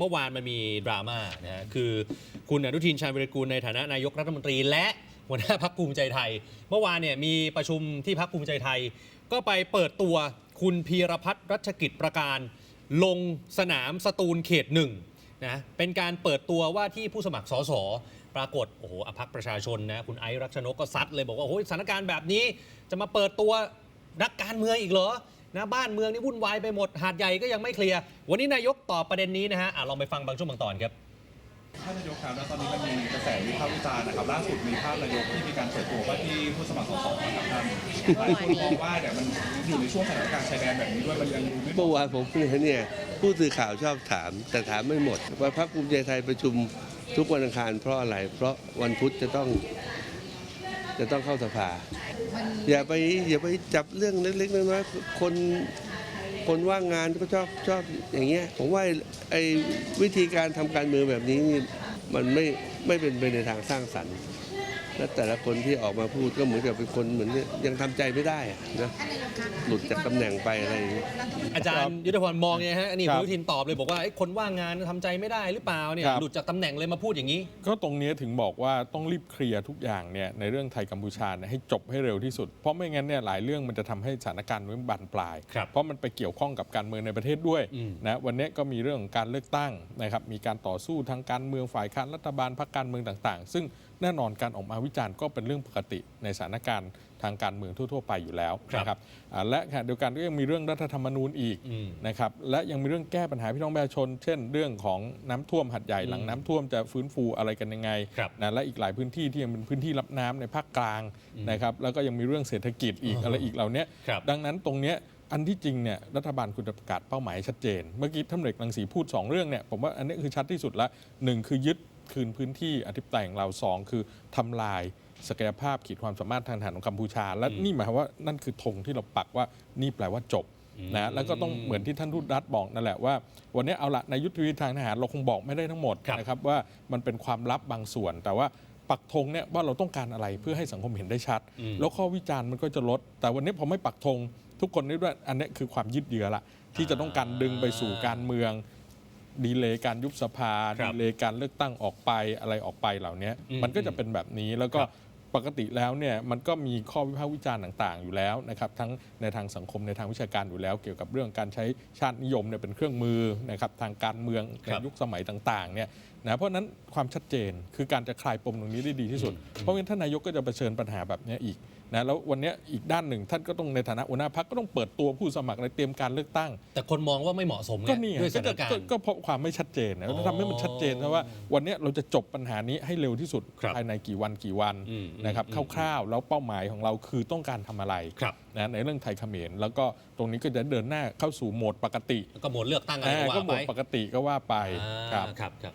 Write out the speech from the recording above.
เมื่อวานมันมีดราม่านะฮะคือคุณอนุทินชาญวิรกูลในฐานะนายกรัฐมนตรี และหัวหน้าพักภูมิใจไทย เมื่อวานเนี่ยมีประชุมที่พักภูมิใจไทย ก็ไปเปิดตัวคุณพีรพัฒน์รัชกิจประการ ลงสนามสตูลเขตหนึ่งนะเป็นการเปิดตัวว่าที่ผู้สมัครสสปรากฏโอ้โหอภักประชาชนนะคุณไอซ์รักชนกก็ซัดเลยบอกว่าโอ้โหสถานการณ์แบบนี้จะมาเปิดตัวนักการเมืองอีกเหรอ นะบ้านเมืองนี่วุ่นวายไปหมดหาดใหญ่ก็ยังไม่เคลียร์วันนี้นายกตอบประเด็นนี้นะฮะอะลองไปฟังบางช่วงบางตอนครับท่านนายกครับแล้วตอนนี้มันมีกระแสวิพากษ์วิจารณ์นะครับล่าสุดมีภาพนายกที่มีการเปิดตัวว่าที่ผู้สมัครสสนะครับท่านหลายคนมองว่าเนี่ยมันอยู่ในช่วงสถานการณ์ชายแดนแบบนี้ด้วยมันยังดูไม่เหเมื่มาะอวานผมเนี่ยเนี่ยผู้สื่อข่าวชอบถาม แต่ถามไม่หมดว่าพรรคภูมิใจไทยประชุมทุกวันอังคารเพราะอะไร เพราะวันพุธจะต้องจะต้องเข้าสภา อย่าไปอย่าไปจับเรื่องเล็กๆน้อยๆคนคนว่างงานก็ชอบชอบอย่างเงี้ยผมว่าไอ้วิธีการทำการเมืองแบบนี้นี่มันไม่ไม่เป็นไปในทางสร้างสรรค์ และแต่ละคนที่ออกมาพูดก็เหมือนกับเป็นคนเหมือนยังทำใจไม่ได้อะนะหลุดจากตำแหน่งไปอะไรอย่างเงี้ยอาจารย์ยุทธพรมองไงฮะอันนี่ครัคุบณอนุทินตอบเลยบอกว่าไอ้คนว่างงานทำใจไม่ได้หรือเปล่าเนี่ยครับหลุดจากตำแหน่งเลยมาพูดอย่างนี้ ก็ตรงเนี้ยถึงบอกว่าต้องรีบเคลียร์ทุกอย่างเนี่ยในเรื่องไทยกัมพูชาเนี่ยให้จบให้เร็วที่สุด เพราะไม่งั้นเนี่ยหลายเรื่องมันจะทำให้สถานการณ์มันบานปลายครับเพราะมันไปเกี่ยวข้องกับการเมืองในประเทศด้วยอืมนะวันนี้ก็มีเรื่องของการเลือกตั้งนะครับมีการต่อสู้ทางการเมืองฝ่ายค้านรัฐบาลพรรคการเมืองต่าง ๆ ซึ่งแน่นอนการออกมาวิจารณ์ก็เป็นเรื่องปกติในสถานการณ์ทางการเมืองทั่ว ๆ ไปอยู่แล้วครับนะครับอ่าและขณะเดียวกันก็ยังมีเรื่องรัฐธรรมนูญอีกอืมนะครับและยังมีเรื่องแก้ปัญหาพี่น้องประชาชน เช่น เรื่องของน้ำท่วมหัดใหญ่หลังน้ำท่วมจะฟื้นฟูอะไรกันยังไงครับนะและอีกหลายพื้นที่ที่ยังเป็นพื้นที่รับน้ำในภาคกลางนะครับแล้วก็ยังมีเรื่องเศรษฐกิจอีกอ่าอะไรอีกเหล่านี้ครับดังนั้นตรงเนี้ยอันที่จริงเนี่ยรัฐบาลคุณจะประกาศเป้าหมายชัดเจน เมื่อกี้ท่านเอกรังสีพูด 2 เรื่องเนี่ยผมว่าอันนี้คือชัดที่สุดละหนึ่งคือยึด คืนพื้นที่อธิปไตยของเราสองคือทำลายศักยภาพขีดความสามารถทางทหารของกัมพูชา และนี่หมายความว่านั่นคือธงที่เราปักว่านี่แปลว่าจบนะแล้วก็ต้องเหมือนที่ท่านทูตรัฐบอกนั่นแหละว่า วันนี้เอาละในยุทธวิธีทางทหารเราคงบอกไม่ได้ทั้งหมดครับนะครับว่ามันเป็นความลับบางส่วน แต่ว่าปักธงเนี่ยว่าเราต้องการอะไรเพื่อให้สังคมเห็นได้ชัดอืมแล้วข้อวิจารณ์มันก็จะลด แต่วันนี้พอไม่ปักธงทุกคนนึกว่าอันนี้คือความยืดเยื้อละที่จะต้องการดึงไปสู่การเมือง ดีเลย์การยุบสภาครัดีบเลย์การเลือกตั้งออกไปอะไรออกไปเหล่านี้อืมมันก็จะเป็นแบบนี้แล้วก็ครับ ปกติแล้วเนี่ยมันก็มีข้อวิพากษ์วิจารณ์ต่างๆ อยู่แล้วนะครับทั้งในทางสังคมในทางวิชาการอยู่แล้ว เกี่ยวกับเรื่องการใช้ชาตินิยมเนี่ยเป็นเครื่องมือนะครับทางการเมืองในครับ ยุคสมัยต่างๆเนี่ยนะเพราะฉะนั้นความชัดเจนคือการจะคลายปมตรงนี้ได้ดีที่สุด เพราะงั้นท่านนายกก็จะเผชิญปัญหาแบบนี้อีก นะแล้ววันนี้อีกด้านหนึ่งท่านก็ต้องในฐานะหัวหน้าพักก็ต้องเปิดตัวผู้สมัครในเตรียมการเลือกตั้ง แต่คนมองว่าไม่เหมาะสมไงก็นี่ไงด้วยสก็ถานการก็ณ์ก็เพราะความไม่ชัดเจนนะอ๋อทำให้มันชัดเจนนะว่า วันเนี้ยเราจะจบปัญหานี้ให้เร็วที่สุดครับภายในกี่วันกี่วันอืมนะครับอืมคร่าวๆแล้วเป้าหมายของเราคือต้องการทำอะไรครับนะในเรื่องไทยเขมรแล้วก็ตรงนี้ก็จะเดินหน้าเข้าสู่โหมดปกติแล้วก็โหมดเลือกตั้งอะไรอ่าก็ก็ว่าโหมไปดปกติก็ว่าไปอ่าครับครับครับ